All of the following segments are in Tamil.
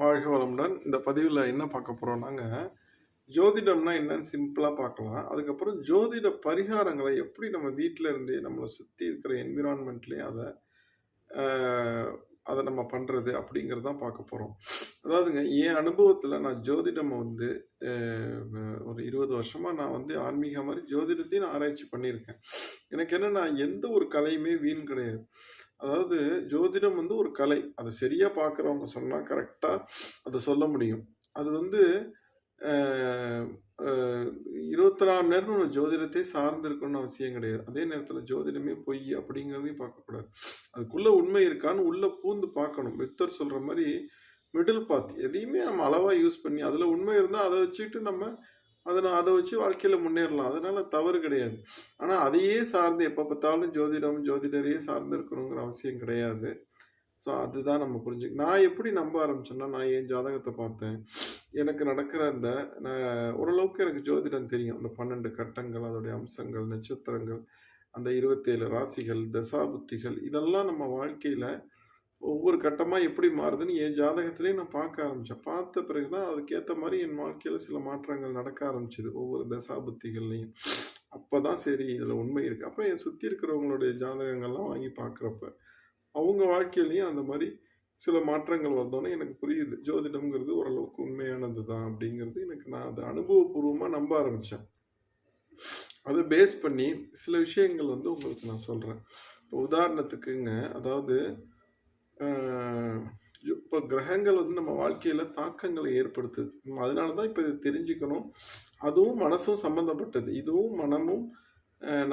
வாழ்க வளமுடன். இந்த பதிவில் என்ன பார்க்க போறோம்னாங்க, ஜோதிடம்னா என்னன்னு சிம்பிளாக பார்க்கலாம். அதுக்கப்புறம் ஜோதிட பரிகாரங்களை எப்படி நம்ம வீட்டில் இருந்தே நம்மளை சுற்றி இருக்கிற என்விரான்மெண்ட்லேயும் அதை அதை நம்ம பண்ணுறது அப்படிங்கிறது தான் பார்க்க போகிறோம் அதாவதுங்க என் அனுபவத்தில் நான் ஜோதிடம் வந்து ஒரு இருபது வருஷமாக நான் வந்து ஆன்மீகம் மாதிரி ஜோதிடத்தையும் நான் ஆராய்ச்சி பண்ணியிருக்கேன். எனக்கு என்னென்னா எந்த ஒரு கலையுமே வீண் கிடையாது. அதாவது ஜோதிடம் வந்து ஒரு கலை. அதை சரியாக பார்க்குறவங்க சொன்னால் கரெக்டாக அதை சொல்ல முடியும். அது வந்து இருபத்தி நாலு நேரம் நம்ம ஜோதிடத்தை சார்ந்திருக்கணும்னு அவசியம் கிடையாது. அதே நேரத்தில் ஜோதிடமே பொய் அப்படிங்கிறதையும் பார்க்கக்கூடாது. அதுக்குள்ளே உண்மை இருக்கான்னு உள்ளே பூந்து பார்க்கணும். மித்தர் சொல்கிற மாதிரி மிடில் பாத் எதையுமே நம்ம அளவாக யூஸ் பண்ணி அதில் உண்மை இருந்தால் அதை வச்சுக்கிட்டு நம்ம அதை நான் அதை வச்சு வாழ்க்கையில் முன்னேறலாம். அதனால தவறு கிடையாது. ஆனால் அதையே சார்ந்து எப்போ பார்த்தாலும் ஜோதிடம், ஜோதிடரையே சார்ந்து இருக்கணுங்கிற அவசியம் கிடையாது. ஸோ அதுதான் நம்ம புரிஞ்சு நான் எப்படி நம்ப ஆரம்பிச்சேன்னா, நான் என் ஜாதகத்தை பார்த்தேன். எனக்கு நடக்கிற அந்த நான் ஓரளவுக்கு எனக்கு ஜோதிடம் தெரியும். அந்த 12 கட்டங்கள், அதோடைய அம்சங்கள், நட்சத்திரங்கள், அந்த 27 ராசிகள், தசாபுத்திகள் இதெல்லாம் நம்ம வாழ்க்கையில் ஒவ்வொரு கட்டமாக எப்படி மாறுதுன்னு என் ஜாதகத்திலேயே நான் பார்க்க ஆரம்பித்தேன் பார்த்த பிறகு தான் அதுக்கேற்ற மாதிரி என் வாழ்க்கையில் சில மாற்றங்கள் நடக்க ஆரம்பிச்சிது. ஒவ்வொரு தசாபக்திகள்லேயும் அப்போ தான் சரி இதில் உண்மை இருக்குது அப்போ என் சுற்றி இருக்கிறவங்களுடைய ஜாதகங்கள்லாம் வாங்கி பார்க்குறப்ப, அவங்க வாழ்க்கையிலையும் அந்த மாதிரி சில மாற்றங்கள் வந்தோனே எனக்கு புரியுது. ஜோதிடம்ங்கிறது ஓரளவுக்கு உண்மையானது தான் அப்படிங்கிறது எனக்கு நான் அதை அனுபவபூர்வமாக நம்ப ஆரம்பித்தேன் அதை பேஸ் பண்ணி சில விஷயங்கள் வந்து உங்களுக்கு நான் சொல்கிறேன் இப்போ உதாரணத்துக்குங்க, அதாவது இப்போ கிரகங்கள் வந்து நம்ம வாழ்க்கையில் தாக்கங்களை ஏற்படுத்துது. அதனால தான் இப்போ இதை தெரிஞ்சுக்கணும். அதுவும் மனசும் சம்மந்தப்பட்டது. இதுவும் மனமும்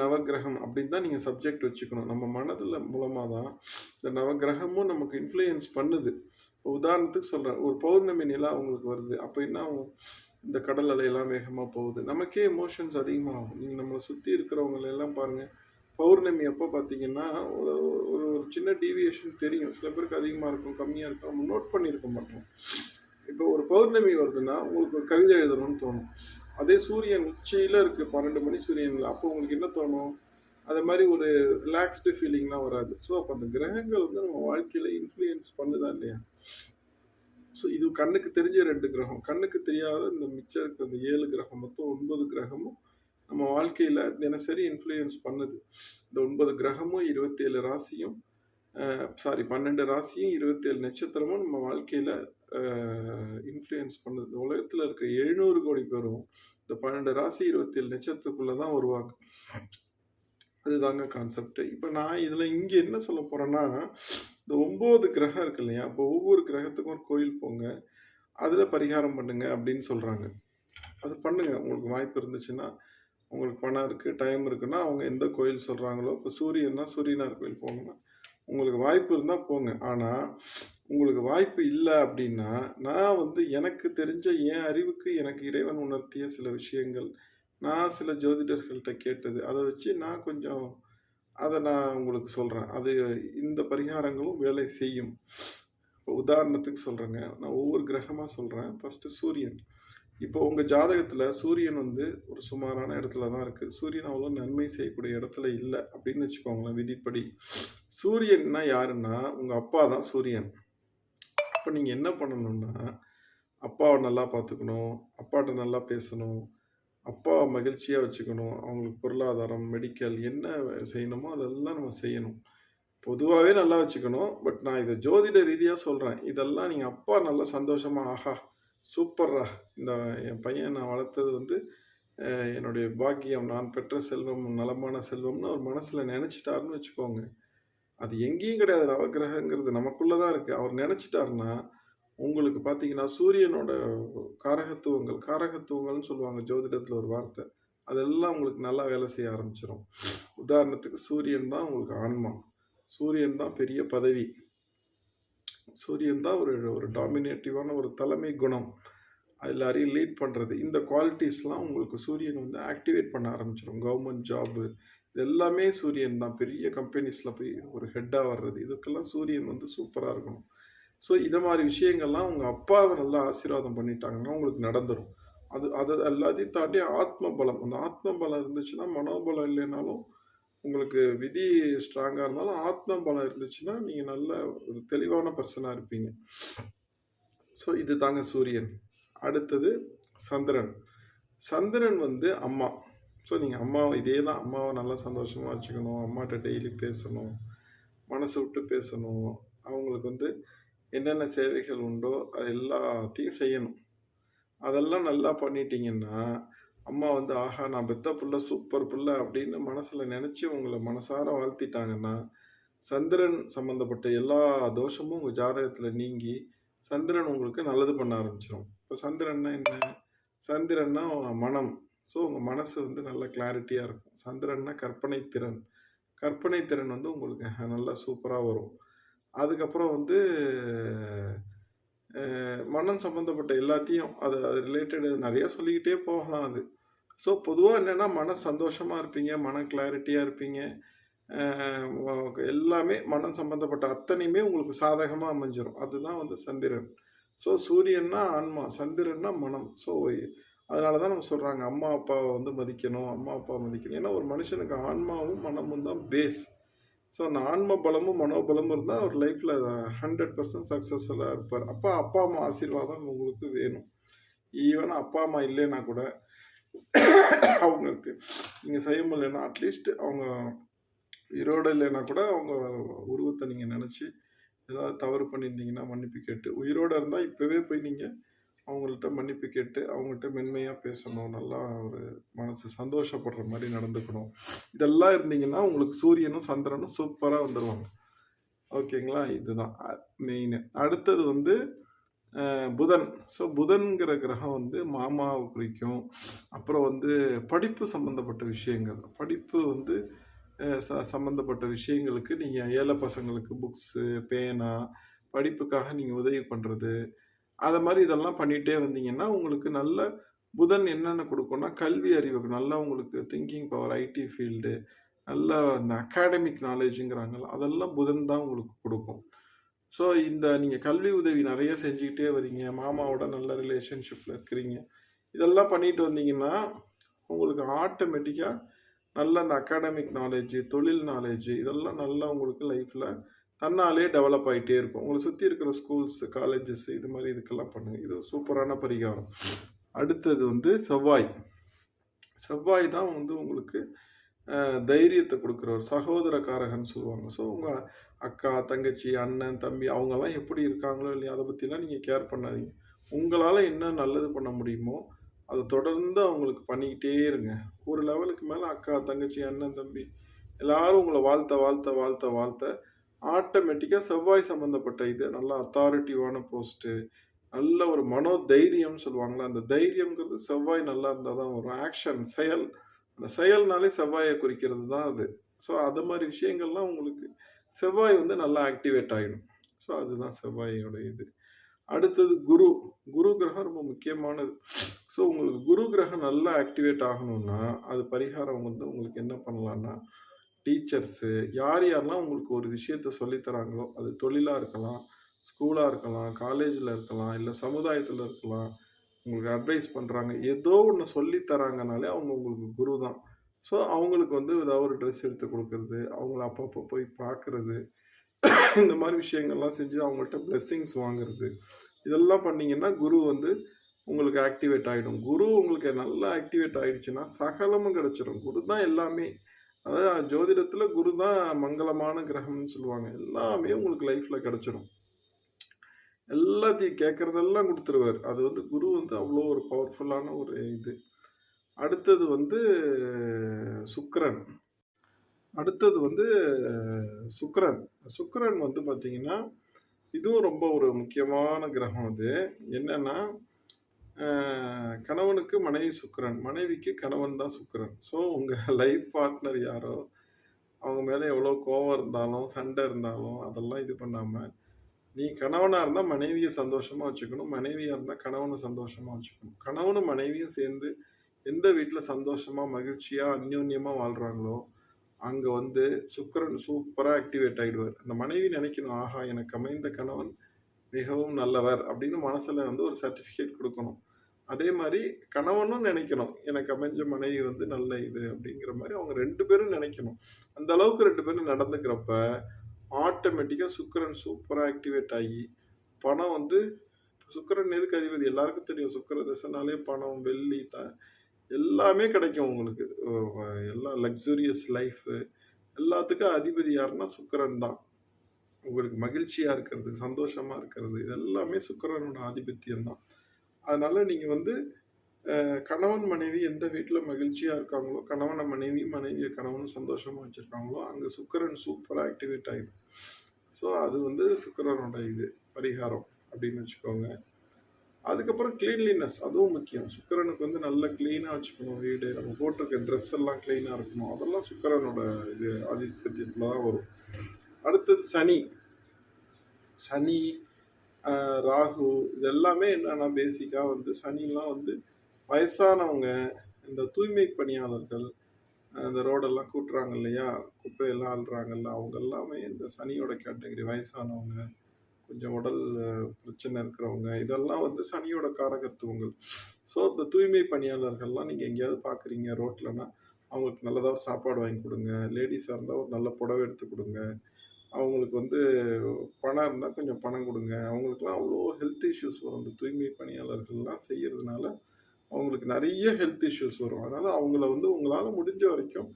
நவகிரகம் நவக்கிரகம் அப்படின்னு தான் நீங்கள் சப்ஜெக்ட் வச்சுக்கணும். நம்ம மனதில் மூலமாக தான் இந்த நவக்கிரகமும் நமக்கு இன்ஃப்ளூயன்ஸ் பண்ணுது. இப்போ உதாரணத்துக்கு சொல்கிறேன் ஒரு பௌர்ணமி நிலா அவங்களுக்கு வருது. அப்போ என்ன ஆகும்? இந்த கடல் அலையெல்லாம் வேகமாக போகுது. நமக்கே எமோஷன்ஸ் அதிகமாகும். நீங்கள் நம்மளை சுற்றி இருக்கிறவங்கள எல்லாம் பௌர்ணமி அப்போ பார்த்தீங்கன்னா, ஒரு ஒரு ஒரு சின்ன டீவியேஷன் தெரியும். சில பேருக்கு அதிகமாக இருக்கும், கம்மியாக இருக்கும். நம்ம நோட் பண்ணியிருக்க மாட்டோம். இப்போ ஒரு பௌர்ணமி வருதுன்னா, உங்களுக்கு ஒரு கவிதை எழுதணும்னு தோணும். அதே சூரியன் உச்சியில் இருக்குது பன்னெண்டு மணி சூரியன் அப்போ உங்களுக்கு என்ன தோணும்? அது மாதிரி ஒரு ரிலாக்ஸ்டு ஃபீலிங்லாம் வராது. ஸோ அப்போ அந்த கிரகங்கள் வந்து நம்ம வாழ்க்கையில் இன்ஃப்ளூயன்ஸ் பண்ணுதா இல்லையா? ஸோ இது கண்ணுக்கு தெரிஞ்ச ரெண்டு கிரகம். கண்ணுக்கு தெரியாத இந்த மிச்சம் இருக்கிற அந்த ஏழு கிரகம் மொத்தம் ஒன்பது கிரகமும் நம்ம வாழ்க்கையில தினசரி இன்ஃப்ளூயன்ஸ் பண்ணுது. இந்த ஒன்பது கிரகமும் 27 ராசியும் சாரி 12 ராசியும் 27 நட்சத்திரமும் நம்ம வாழ்க்கையில இன்ஃப்ளூயன்ஸ் பண்ணுது. உலகத்தில் இருக்க 700 கோடி பேரும் இந்த 12 ராசி இருபத்தேழு நட்சத்திரத்துக்குள்ளே தான் வருவாங்க. அதுதாங்க கான்செப்ட். இப்போ நான் இதில் இங்கே என்ன சொல்ல போகிறேன்னா இந்த ஒம்பது கிரகம் இருக்கு இல்லையா? அப்போ ஒவ்வொரு கிரகத்துக்கும் ஒரு கோயில் போங்க. அதில் பரிகாரம் பண்ணுங்க அப்படின்னு சொல்கிறாங்க அது பண்ணுங்க. உங்களுக்கு வாய்ப்பு இருந்துச்சுன்னா, உங்களுக்கு பணம் இருக்குது டைம் இருக்குன்னா, அவங்க எந்த கோயில் சொல்கிறாங்களோ இப்போ சூரியன்னா சூரியனார் கோயில் போகணுன்னா உங்களுக்கு வாய்ப்பு இருந்தால் போங்க. ஆனால் உங்களுக்கு வாய்ப்பு இல்லை அப்படின்னா, நான் வந்து எனக்கு தெரிஞ்ச என் அறிவுக்கு எனக்கு இறைவன் உணர்த்திய சில விஷயங்கள், நான் சில ஜோதிடர்கள்ட்ட கேட்டது. அதை வச்சு நான் கொஞ்சம் அதை நான் உங்களுக்கு சொல்கிறேன் அது இந்த பரிகாரங்களும் வேலை செய்யும். இப்போ உதாரணத்துக்கு சொல்கிறேங்க நான் ஒவ்வொரு கிரகமாக சொல்கிறேன் ஃபர்ஸ்ட்டு சூரியன். இப்போ உங்கள் ஜாதகத்தில் சூரியன் வந்து ஒரு சுமாரான இடத்துல தான் இருக்குது சூரியன் அவ்வளோ நன்மை செய்யக்கூடிய இடத்துல இல்லை அப்படின்னு வச்சுக்கோங்களேன் விதிப்படி. சூரியன்னா யாருன்னா, உங்கள் அப்பா தான் சூரியன். அப்போ நீங்கள் என்ன பண்ணணும்னா, அப்பாவை நல்லா பார்த்துக்கணும், அப்பாட்ட நல்லா பேசணும், அப்பாவை மகிழ்ச்சியாக வச்சுக்கணும். அவங்களுக்கு பொருளாதாரம், மெடிக்கல் என்ன செய்யணுமோ அதெல்லாம் நம்ம செய்யணும். பொதுவாகவே நல்லா வச்சுக்கணும். பட் நான் இதை ஜோதிட ரீதியாக சொல்கிறேன் இதெல்லாம் நீங்கள் அப்பா நல்லா சந்தோஷமாக ஆஹா! சூப்பர்ரா! இந்த என் பையன் நான் வளர்த்தது வந்து என்னுடைய பாக்கியம், நான் பெற்ற செல்வம், நலமான செல்வம்னு அவர் மனசில் நினச்சிட்டாருன்னு வச்சுக்கோங்க. அது எங்கேயும் கிடையாது நவகிரகங்கிறது நமக்குள்ளே தான் இருக்குது அவர் நினச்சிட்டாருன்னா உங்களுக்கு பார்த்தீங்கன்னா, சூரியனோட காரகத்துவங்கள் காரகத்துவங்கள்னு சொல்லுவாங்க ஜோதிடத்தில் ஒரு வார்த்தை. அதெல்லாம் உங்களுக்கு நல்லா வேலை செய்ய ஆரம்பிச்சிடும் உதாரணத்துக்கு சூரியன் தான் உங்களுக்கு ஆன்மா. சூரியன் தான் பெரிய பதவி. சூரியன் தான் ஒரு ஒரு டாமினேட்டிவான ஒரு தலைமை குணம். எல்லாரையும் லீட் பண்ணுறது இந்த குவாலிட்டிஸ்லாம் உங்களுக்கு சூரியன் வந்து ஆக்டிவேட் பண்ண ஆரம்பிச்சிடும் கவர்மெண்ட் ஜாபு இது எல்லாமே சூரியன் தான். பெரிய கம்பெனிஸில் போய் ஒரு ஹெட்டாக வர்றது. இதுக்கெல்லாம் சூரியன் வந்து சூப்பராக இருக்கணும். ஸோ இதை மாதிரி விஷயங்கள்லாம் உங்கள் அப்பாவை நல்லா ஆசீர்வாதம் பண்ணிட்டாங்கன்னா, உங்களுக்கு நடந்துடும் அது அதை எல்லாத்தையும் தாண்டி ஆத்ம பலம். அந்த ஆத்ம பலம் இருந்துச்சுன்னா, மனோபலம் இல்லைனாலும், உங்களுக்கு விதி ஸ்ட்ராங்காக இருந்தாலும், ஆத்ம பலம் இருந்துச்சுன்னா, நீங்கள் நல்ல ஒரு தெளிவான பர்சனாக இருப்பீங்க. ஸோ இது தாங்க சூரியன். அடுத்தது சந்திரன். சந்திரன் வந்து அம்மா. ஸோ நீங்கள் அம்மாவை இதே தான் அம்மாவை நல்லா சந்தோஷமாக வச்சுக்கணும். அம்மாட்ட டெய்லி பேசணும். மனசை விட்டு பேசணும். அவங்களுக்கு வந்து என்னென்ன சேவைகள் உண்டோ அது எல்லாத்தையும் செய்யணும். அதெல்லாம் நல்லா பண்ணிட்டீங்கன்னா அம்மா வந்து ஆஹா நான் பெத்த புள்ள சூப்பர் புள்ள அப்படின்னு மனசில் நினச்சி உங்களை மனசார வாழ்த்திட்டாங்கன்னா சந்திரன் சம்மந்தப்பட்ட எல்லா தோஷமும் உங்கள் ஜாதகத்தில் நீங்கி சந்திரன் உங்களுக்கு நல்லது பண்ண ஆரம்பிச்சிடும் இப்போ சந்திரன்னா என்ன? சந்திரன்னா மனம். ஸோ உங்கள் மனசு வந்து நல்ல கிளாரிட்டியாக இருக்கும். சந்திரன்னா கற்பனை திறன். கற்பனை திறன் வந்து உங்களுக்கு நல்லா சூப்பராக வரும். அதுக்கப்புறம் வந்து மனம் சம்மந்தப்பட்ட எல்லாத்தையும் அது அது ரிலேட்டடு நிறையா சொல்லிக்கிட்டே போகலாம் அது. ஸோ பொதுவாக என்னென்னா மன சந்தோஷமாக இருப்பீங்க மன கிளாரிட்டியாக இருப்பீங்க. எல்லாமே மனம் சம்மந்தப்பட்ட அத்தனையுமே உங்களுக்கு சாதகமாக அமைஞ்சிடும் அதுதான் வந்து சந்திரன். ஸோ சூரியன்னா ஆன்மா சந்திரன்னா மனம். ஸோ அதனால தான் நம்ம சொல்கிறாங்க அம்மா அப்பாவை வந்து மதிக்கணும் அம்மா அப்பா மதிக்கணும். ஏன்னா ஒரு மனுஷனுக்கு ஆன்மாவும் மனமும் தான் பேஸ் ஸோ அந்த ஆன்ம பலமும் மனோபலமும் இருந்தால் அவர் லைஃப்பில் ஹண்ட்ரட் பர்சன்ட் சக்ஸஸ்ஃபுல்லாக இருப்பார். அப்பா அப்பா அம்மா ஆசீர்வாதம் உங்களுக்கு வேணும். ஈவன் அப்பா அம்மா இல்லைன்னா கூட அவங்களுக்கு நீங்கள் செய்ய முடியலன்னா அட்லீஸ்ட் அவங்க உயிரோட இல்லைன்னா கூட அவங்க உருவத்தை நீங்கள் நினச்சி ஏதாவது தவறு பண்ணியிருந்தீங்கன்னா மன்னிப்பு கேட்டு உயிரோடு இருந்தால் இப்போவே போய் நீங்கள் அவங்கள்ட்ட மன்னிப்பு கேட்டு அவங்கள்ட்ட மென்மையாக பேசணும் நல்லா ஒரு மனசு சந்தோஷப்படுற மாதிரி நடந்துக்கணும். இதெல்லாம் இருந்தீங்கன்னா உங்களுக்கு சூரியனும் சந்திரனும் சூப்பராக வந்துடுவாங்க ஓகேங்களா? இதுதான் மெயின் அடுத்தது வந்து புதன். ஸோ புதன்கிற கிரகம் வந்து மாமாவை குறிக்கும். அப்புறம் வந்து படிப்பு சம்மந்தப்பட்ட விஷயங்கள். படிப்பு வந்து ச சம்மந்தப்பட்ட விஷயங்களுக்கு நீங்கள் ஏழை பசங்களுக்கு புக்ஸு பேனா படிப்புக்காக நீங்கள் உதவி பண்ணுறது அதை மாதிரி இதெல்லாம் பண்ணிகிட்டே வந்தீங்கன்னா உங்களுக்கு நல்ல புதன் என்னென்ன கொடுக்கும்னா கல்வி அறிவு நல்லா உங்களுக்கு திங்கிங் பவர் ஐடி ஃபீல்டு நல்ல அந்த அகாடமிக் நாலேஜுங்கிறாங்கல்ல அதெல்லாம் புதன் தான் உங்களுக்கு கொடுக்கும். ஸோ இந்த நீங்கள் கல்வி உதவி நிறைய செஞ்சுக்கிட்டே வரீங்க மாமாவோட நல்ல ரிலேஷன்ஷிப்பில் இருக்கிறீங்க. இதெல்லாம் பண்ணிட்டு வந்தீங்கன்னா உங்களுக்கு ஆட்டோமேட்டிக்காக நல்ல அந்த அகாடமிக் நாலேஜ் தொழில் நாலேஜ் இதெல்லாம் நல்லா உங்களுக்கு லைஃப்பில் தன்னாலே டெவலப் ஆகிட்டே இருக்கும். உங்களை சுற்றி இருக்கிற ஸ்கூல்ஸ் காலேஜஸ் இது மாதிரி இதுக்கெல்லாம் பண்ணுங்கள் இது சூப்பரான பரிகாரம். அடுத்தது வந்து செவ்வாய். செவ்வாய் தான் வந்து உங்களுக்கு தைரியத்தை கொடுக்குற ஒரு சகோதரக்காரகன்னு சொல்லுவாங்க. ஸோ உங்கள் அக்கா தங்கச்சி அண்ணன் தம்பி அவங்கெல்லாம் எப்படி இருக்காங்களோ இல்லையா அதை பற்றிலாம் நீங்கள் கேர் பண்ணாதீங்க. உங்களால் என்ன நல்லது பண்ண முடியுமோ அதை தொடர்ந்து அவங்களுக்கு பண்ணிக்கிட்டே இருங்க. ஒரு லெவலுக்கு மேலே அக்கா தங்கச்சி அண்ணன் தம்பி எல்லாரும் உங்களை வாழ்த்த வாழ்த்த வாழ்த்த வாழ்த்த ஆட்டோமேட்டிக்காக செவ்வாய் சம்மந்தப்பட்ட இது நல்ல அத்தாரிட்டிவான போஸ்ட்டு நல்ல ஒரு மனோ தைரியம் சொல்லுவாங்களா அந்த தைரியம்ங்கிறது செவ்வாய் நல்லா இருந்தால் தான் வரும். ஆக்ஷன் செயல் அந்த செயல்னாலே செவ்வாயை குறிக்கிறது தான் அது. ஸோ அது மாதிரி விஷயங்கள்லாம் உங்களுக்கு செவ்வாய் வந்து நல்லா ஆக்டிவேட் ஆகிடும் ஸோ அதுதான் செவ்வாயோட இது. அடுத்தது குரு. குரு கிரகம் ரொம்ப முக்கியமானது. ஸோ உங்களுக்கு குரு கிரகம் நல்லா ஆக்டிவேட் ஆகணும்னா அது பரிகாரம் வந்து உங்களுக்கு என்ன பண்ணலான்னா டீச்சர்ஸு யார் யாரெல்லாம் உங்களுக்கு ஒரு விஷயத்த சொல்லித் தராங்களோ அது தொழிலாக இருக்கலாம் ஸ்கூலாக இருக்கலாம் காலேஜில் இருக்கலாம் இல்லை சமுதாயத்தில் இருக்கலாம் உங்களுக்கு அட்வைஸ் பண்ணுறாங்க ஏதோ ஒன்று சொல்லி தராங்கனாலே அவங்க உங்களுக்கு குரு தான். ஸோ அவங்களுக்கு வந்து ஏதாவது ஒரு ட்ரெஸ் எடுத்து கொடுக்கறது அவங்கள அப்பப்போ போய் பார்க்குறது இந்த மாதிரி விஷயங்கள்லாம் செஞ்சு அவங்கள்ட்ட பிளெஸ்ஸிங்ஸ் வாங்குறது இதெல்லாம் பண்ணிங்கன்னா குரு வந்து உங்களுக்கு ஆக்டிவேட் ஆகிடும் குரு உங்களுக்கு நல்லா ஆக்டிவேட் ஆகிடுச்சுன்னா சகலமும் கிடச்சிடும் குரு தான் எல்லாமே. அதாவது ஜோதிடத்தில் குரு தான் மங்களமான கிரகம்னு சொல்லுவாங்க. எல்லாமே உங்களுக்கு லைஃப்பில் கிடச்சிடும் எல்லாத்தையும் கேட்குறதெல்லாம் கொடுத்துருவார். அது வந்து குரு வந்து அவ்வளோ ஒரு பவர்ஃபுல்லான ஒரு இது. அடுத்தது வந்து சுக்கரன். அடுத்தது வந்து சுக்கரன். சுக்கரன் வந்து பார்த்தீங்கன்னா இதுவும் ரொம்ப ஒரு முக்கியமான கிரகம் அது. என்னென்னா கணவனுக்கு மனைவி சுக்கரன். மனைவிக்கு கணவன் தான் சுக்கரன். ஸோ உங்கள் லைஃப் பார்ட்னர் யாரோ அவங்க மேலே எவ்வளோ கோவம் இருந்தாலும் சண்டை இருந்தாலும் அதெல்லாம் இது பண்ணாமல் நீ கணவனாக இருந்தால் மனைவியை சந்தோஷமாக வச்சுக்கணும். மனைவியாக இருந்தால் கணவனை சந்தோஷமாக வச்சுக்கணும். கணவனும் மனைவியும் சேர்ந்து எந்த வீட்டில் சந்தோஷமாக மகிழ்ச்சியாக அந்யோன்யமாக வாழ்கிறாங்களோ அங்கே வந்து சுக்கரன் சூப்பராக ஆக்டிவேட் ஆகிடுவார் அந்த மனைவி நினைக்கணும் ஆஹா எனக்கு அமைந்த கணவன் மிகவும் நல்லவர் அப்படின்னு மனசில் வந்து ஒரு சர்டிஃபிகேட் கொடுக்கணும். அதே மாதிரி கணவனும் நினைக்கணும் எனக்கு அமைஞ்ச மனைவி வந்து நல்ல இது அப்படிங்கிற மாதிரி அவங்க ரெண்டு பேரும் நினைக்கணும். அந்த அளவுக்கு ரெண்டு பேரும் நடந்துக்கிறப்ப ஆட்டோமேட்டிக்காக சுக்கரன் சூப்பராக ஆக்டிவேட் ஆகி பணம் வந்து சுக்கரன் எதுக்கு அதிபதி? எல்லாருக்கும் தெரியும். சுக்கர திசைனாலே பணம், வெள்ளி த எல்லாமே கிடைக்கும் உங்களுக்கு. எல்லா எல்லாம் லக்ஸூரியஸ் லைஃபு எல்லாத்துக்கும் அதிபதி யாருன்னா சுக்கரன் தான். உங்களுக்கு மகிழ்ச்சியாக இருக்கிறது, சந்தோஷமாக இருக்கிறது, இது எல்லாமே சுக்கிரனோட ஆதிபத்தியம் தான். அதனால் நீங்கள் வந்து கணவன், மனைவி எந்த வீட்டில் மகிழ்ச்சியாக இருக்காங்களோ, கணவனை மனைவி, மனைவியை கணவன் சந்தோஷமாக வச்சுருக்காங்களோ அங்கே சுக்கரன் சூப்பராக ஆக்டிவேட் ஆகிடும் ஸோ அது வந்து சுக்கரனோட இது பரிகாரம் அப்படின்னு வச்சுக்கோங்க. அதுக்கப்புறம் கிளீன்லினஸ் அதுவும் முக்கியம். சுக்கரனுக்கு வந்து நல்லா க்ளீனாக வச்சுக்கணும் வீடு. நம்ம போட்டிருக்க ட்ரெஸ் எல்லாம் க்ளீனாக இருக்கணும். அதெல்லாம் சுக்கரனோட இது ஆதிபத்தியத்தில் தான் வரும். அடுத்தது சனி. சனி, ராகு இதெல்லாமே என்னென்னா பேசிக்காக வந்து சனிலாம் வந்து வயசானவங்க, இந்த தூய்மை பணியாளர்கள், இந்த ரோடெல்லாம் கூட்டுறாங்க இல்லையா? குப்பையெல்லாம் அள்ளுறாங்கல்ல, அவங்க எல்லாமே இந்த சனியோட கேட்டகரி. வயசானவங்க, கொஞ்சம் உடல் பிரச்சனை இருக்கிறவங்க, இதெல்லாம் வந்து சனியோட காரகத்துவங்கள். ஸோ இந்த தூய்மை பணியாளர்கள்லாம் நீங்கள் எங்கேயாவது பார்க்குறீங்க ரோட்லன்னா, அவங்களுக்கு நல்லதாக ஒரு சாப்பாடு வாங்கி கொடுங்க லேடிஸாக இருந்தால் ஒரு நல்ல புடவை எடுத்து கொடுங்க அவங்களுக்கு வந்து பணம் இருந்தால் கொஞ்சம் பணம் கொடுங்க அவங்களுக்குலாம் அவ்வளோ ஹெல்த் இஷ்யூஸ் வரும். இந்த தூய்மை பணியாளர்கள்லாம் செய்கிறதுனால அவங்களுக்கு நிறைய ஹெல்த் இஷ்யூஸ் வரும். அதனால் அவங்கள வந்து உங்களால் முடிஞ்ச வரைக்கும்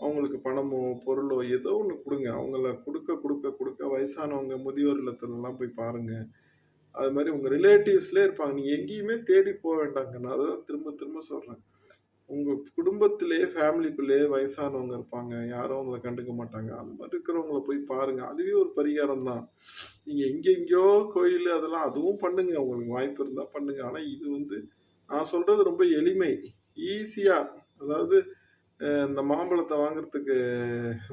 அவங்களுக்கு பணமோ, பொருளோ ஏதோ ஒன்று கொடுங்க அவங்கள கொடுக்க கொடுக்க கொடுக்க வயசானவங்க முதியோர் இல்லத்துலலாம் போய் பாருங்கள் அது மாதிரி உங்கள் ரிலேட்டிவ்ஸ்லேயே இருப்பாங்க. நீங்கள் எங்கேயுமே தேடி போக வேண்டாங்க. நான் அததான் திரும்ப திரும்ப சொல்கிறேன் உங்கள் குடும்பத்திலேயே, ஃபேமிலிக்குள்ளேயே வயசானவங்க இருப்பாங்க. யாரும் அவங்கள கண்டுக்க மாட்டாங்க. அந்த மாதிரி இருக்கிறவங்கள போய் பாருங்கள் அதுவே ஒரு பரிகாரம் தான். நீங்கள் எங்கெங்கேயோ கோயில் அதெல்லாம் அதுவும் பண்ணுங்க. உங்களுக்கு வாய்ப்பு இருந்தால் பண்ணுங்க. ஆனால் இது வந்து நான் சொல்றது ரொம்ப எளிமை. ஈஸியா அதாவது இந்த மாம்பழத்தை வாங்குறதுக்கு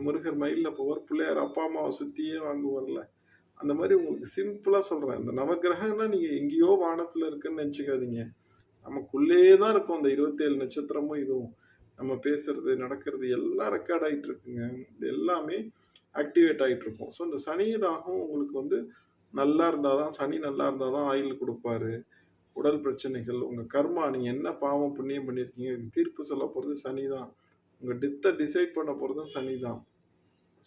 முருகர் மயில்ல போவார். பிள்ளையார் அப்பா, அம்மாவை சுத்தியே வாங்குவார்ல. அந்த மாதிரி உங்களுக்கு சிம்பிளா சொல்றேன். இந்த நவகிரகம்னா நீங்க எங்கேயோ வானத்துல இருக்குன்னு நினச்சிக்காதீங்க நமக்குள்ளேயே தான் இருக்கும் அந்த 27 நட்சத்திரமும் இதுவும். நம்ம பேசுறது, நடக்கிறது எல்லாம் ரெக்கார்ட் ஆகிட்டு இருக்குங்க. இது எல்லாமே ஆக்டிவேட் ஆகிட்டு இருக்கும். ஸோ இந்த சனி, ராகும் உங்களுக்கு வந்து நல்லா இருந்தால் தான் சனி நல்லா இருந்தால் தான் ஆயில் கொடுப்பாரு உடல் பிரச்சனைகள், உங்கள் கர்மா நீங்கள் என்ன பாவம், புண்ணியம் பண்ணியிருக்கீங்க, தீர்ப்பு சொல்லப் போகிறது சனி தான். உங்கள் டித்தை டிசைட் பண்ண போகிறதும் சனி தான்.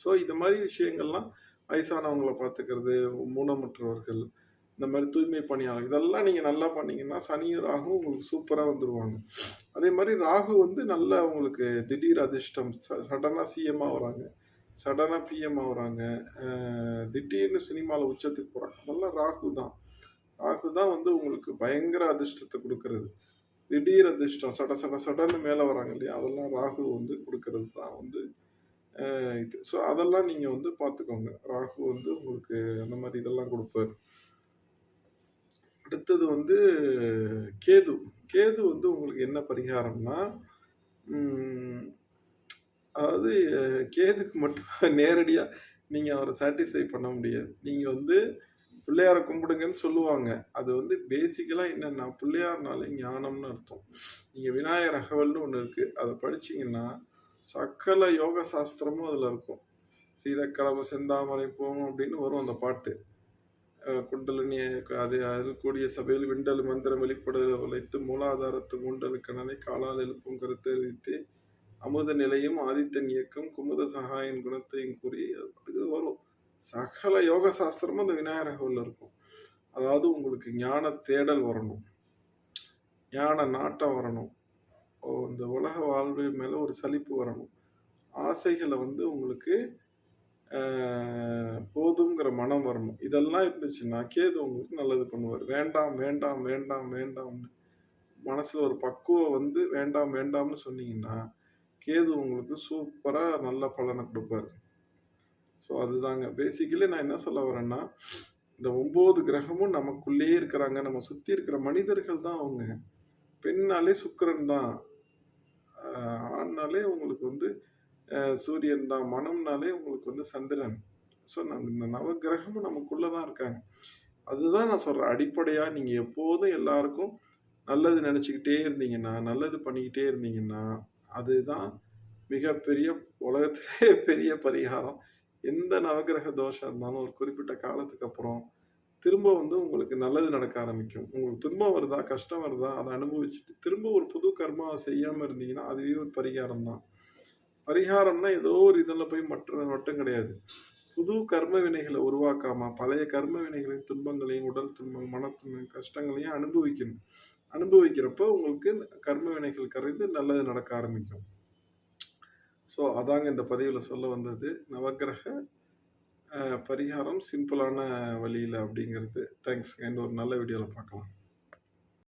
ஸோ இது மாதிரி விஷயங்கள்லாம் வயசானவங்கள பார்த்துக்கிறது, ஊனமுற்றவர்கள், இந்த மாதிரி தூய்மை பணியாளர் இதெல்லாம் நீங்கள் நல்லா பண்ணீங்கன்னா, சனியும், ராகும் உங்களுக்கு சூப்பராக வந்துடுவாங்க அதே மாதிரி ராகு வந்து நல்லா உங்களுக்கு திடீர் அதிர்ஷ்டம். ச சடனாக சிஎம் ஆவுறாங்க. சடனாக பிஎம் ஆகுறாங்க திடீர்னு சினிமாவில் உச்சத்துக்கு போகிறாங்க அதெல்லாம் ராகு தான். ராகு தான் வந்து உங்களுக்கு பயங்கர அதிர்ஷ்டத்தை கொடுக்கறது திடீர் அதிர்ஷ்டம். சட சட சடன்னு மேலே வராங்க இல்லையா? அதெல்லாம் ராகு வந்து கொடுக்கறது தான் வந்து இது. ஸோ அதெல்லாம் நீங்கள் வந்து பார்த்துக்கோங்க. ராகு வந்து உங்களுக்கு அந்த மாதிரி இதெல்லாம் கொடுப்பார் அடுத்தது வந்து கேது. கேது வந்து உங்களுக்கு என்ன பரிகாரம்னா, அதாவது கேதுக்கு மட்டும் நேரடியாக நீங்கள் அவரை சாட்டிஸ்ஃபை பண்ண முடியாது. நீங்கள் வந்து பிள்ளையார கும்பிடுங்கன்னு சொல்லுவாங்க. அது வந்து பேசிக்கலாக என்னென்னா பிள்ளையார்னாலே ஞானம்னு அர்த்தம். நீங்கள் விநாயகர் அகவல்னு ஒன்று இருக்குது அதை படிச்சீங்கன்னா, சக்கல யோக சாஸ்திரமும் அதில் இருக்கும். சீதக்கலவை செந்தாமரை போகும் அப்படின்னு வரும் அந்த பாட்டு. குண்டலினி அது அதில் கூடிய சபையில் விண்டல் மந்திரம் வெளிப்பட உழைத்து மூலாதாரத்து மூண்டல் கனலை காலால் எழுப்பும் கருத்தறிவித்து அமுத நிலையும் ஆதித்தன் இயக்கம் குமுத சகாயன் குணத்தையும் கூறி அது வரும். சகல யோக சாஸ்திரமும் அந்த விநாயகர் இருக்கும். அதாவது உங்களுக்கு ஞான தேடல் வரணும். ஞான நாட்டம் வரணும். இந்த உலக வாழ்வு மேலே ஒரு சலிப்பு வரணும். ஆசைகளை வந்து உங்களுக்கு போதுங்கிற மனம் வரணும். இதெல்லாம் இருந்துச்சுன்னா, கேது உங்களுக்கு நல்லது பண்ணுவார் வேண்டாம், வேண்டாம், வேண்டாம், வேண்டாம்னு மனசில் ஒரு பக்குவம் வந்து வேண்டாம், வேண்டாம்னு சொன்னீங்கன்னா, கேது உங்களுக்கு சூப்பராக நல்ல பலனை கொடுப்பாரு ஸோ அதுதாங்க. பேசிக்கலி நான் என்ன சொல்ல வரேன்னா, இந்த ஒம்பது கிரகமும் நமக்குள்ளேயே இருக்கிறாங்க. நம்ம சுற்றி இருக்கிற மனிதர்கள் தான் அவங்க. பெண்ணாலே சுக்கரன் தான். ஆண்னாலே உங்களுக்கு வந்து சூரியன் தான். மனம்னாலே உங்களுக்கு வந்து சந்திரன். ஸோ இந்த நவக்கிரகமும் நமக்குள்ளே தான் இருக்காங்க. அதுதான் நான் சொல்கிறேன் அடிப்படையாக நீங்கள் எப்போதும் எல்லாருக்கும் நல்லது நினச்சிக்கிட்டே இருந்தீங்கன்னா, நல்லது பண்ணிக்கிட்டே இருந்தீங்கன்னா, அதுதான் மிகப்பெரிய உலகத்திலே பெரிய பரிகாரம். எந்த நவக்கிரக தோஷம் இருந்தாலும் ஒரு குறிப்பிட்ட காலத்துக்கு அப்புறம், திரும்ப வந்து உங்களுக்கு நல்லது நடக்க ஆரம்பிக்கும். உங்களுக்கு துன்பம் வருதா, கஷ்டம் வருதா, அதை அனுபவிச்சுட்டு திரும்ப ஒரு புது கர்மாவை செய்யாமல் இருந்தீங்கன்னா, அதுவே ஒரு பரிகாரம் தான். பரிகாரம்னா ஏதோ ஒரு இதில் போய் மற்ற மட்டும் கிடையாது. புது கர்ம வினைகளை உருவாக்காம, பழைய கர்ம வினைகளையும் துன்பங்களையும், உடல் துன்பம், மனத்துன்பம், கஷ்டங்களையும் அனுபவிக்கணும். அனுபவிக்கிறப்போ உங்களுக்கு கர்ம வினைகள் கரைந்து நல்லது நடக்க ஆரம்பிக்கும். ஸோ, அதாங்க இந்த பதிவில் சொல்ல வந்தது. நவக்கிரக பரிகாரம் சிம்பிளான வழியில் அப்படிங்கிறது. தேங்க்ஸ்ங்க. இன்னொரு நல்ல வீடியோவில் பார்க்கலாம்.